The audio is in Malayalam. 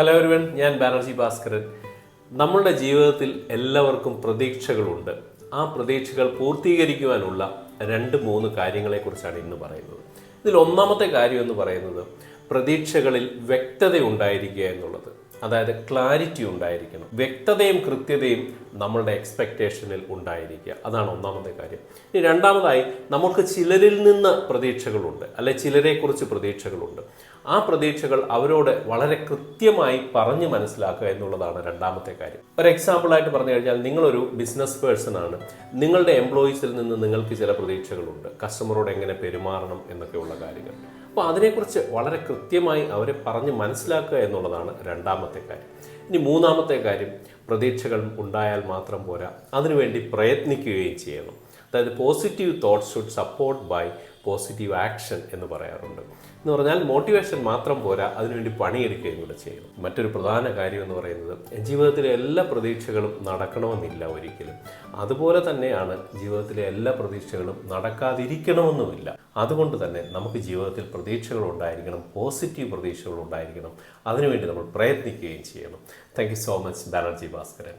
ഹലോ എവരിവൺ ഞാൻ ബാനർജി ഭാസ്കരൻ. നമ്മളുടെ ജീവിതത്തിൽ എല്ലാവർക്കും പ്രതീക്ഷകളുണ്ട്. ആ പ്രതീക്ഷകൾ പൂർത്തീകരിക്കുവാനുള്ള രണ്ട് മൂന്ന് കാര്യങ്ങളെക്കുറിച്ചാണ് ഇന്ന് പറയുന്നത്. ഇതിൽ ഒന്നാമത്തെ കാര്യം എന്ന് പറയുന്നത് പ്രതീക്ഷകളിൽ വ്യക്തത ഉണ്ടായിരിക്കുക എന്നുള്ളത്. അതായത് ക്ലാരിറ്റി ഉണ്ടായിരിക്കണം. വ്യക്തതയും കൃത്യതയും നമ്മളുടെ എക്സ്പെക്റ്റേഷനിൽ ഉണ്ടായിരിക്കുക. അതാണ് ഒന്നാമത്തെ കാര്യം. ഇനി രണ്ടാമതായി നമുക്ക് ചിലരിൽ നിന്ന് പ്രതീക്ഷകളുണ്ട്. അല്ലെ ചിലരെക്കുറിച്ച് പ്രതീക്ഷകളുണ്ട്. ആ പ്രതീക്ഷകൾ അവരോട് വളരെ കൃത്യമായി പറഞ്ഞ് മനസ്സിലാക്കുക എന്നുള്ളതാണ് രണ്ടാമത്തെ കാര്യം. ഒരു എക്സാമ്പിളായിട്ട് പറഞ്ഞു കഴിഞ്ഞാൽ നിങ്ങളൊരു ബിസിനസ് പേഴ്സൺ ആണ്. നിങ്ങളുടെ എംപ്ലോയീസിൽ നിന്ന് നിങ്ങൾക്ക് ചില പ്രതീക്ഷകളുണ്ട്. കസ്റ്റമറോട് എങ്ങനെ പെരുമാറണം എന്നൊക്കെയുള്ള കാര്യങ്ങൾ. അപ്പോൾ അതിനെക്കുറിച്ച് വളരെ കൃത്യമായി അവരെ പറഞ്ഞ് മനസ്സിലാക്കുക എന്നുള്ളതാണ് രണ്ടാമത്തെ കാര്യം. ഇനി മൂന്നാമത്തെ കാര്യം പ്രതീക്ഷകൾ ഉണ്ടായാൽ മാത്രം പോരാ. അതിനുവേണ്ടി പ്രയത്നിക്കുകയും ചെയ്യണം. അതായത് positive thoughts should support by positive action എന്ന് പറയാറുണ്ട്. എന്ന് പറഞ്ഞാൽ മോട്ടിവേഷൻ മാത്രം പോരാ അതിനുവേണ്ടി പണിയെടുക്കുകയും കൂടെ ചെയ്യണം. മറ്റൊരു പ്രധാന കാര്യം എന്ന് പറയുന്നത് ജീവിതത്തിലെ എല്ലാ പ്രതീക്ഷകളും നടക്കണമെന്നില്ല ഒരിക്കലും. അതുപോലെ തന്നെയാണ് ജീവിതത്തിലെ എല്ലാ പ്രതീക്ഷകളും നടക്കാതിരിക്കണമെന്നുമില്ല. അതുകൊണ്ട് തന്നെ നമുക്ക് ജീവിതത്തിൽ പ്രതീക്ഷകൾ ഉണ്ടായിരിക്കണം പോസിറ്റീവ് പ്രതീക്ഷകൾ ഉണ്ടായിരിക്കണം. അതിനുവേണ്ടി നമ്മൾ പ്രയത്നിക്കുകയും ചെയ്യണം. Thank so much Banerjee Bhaskaran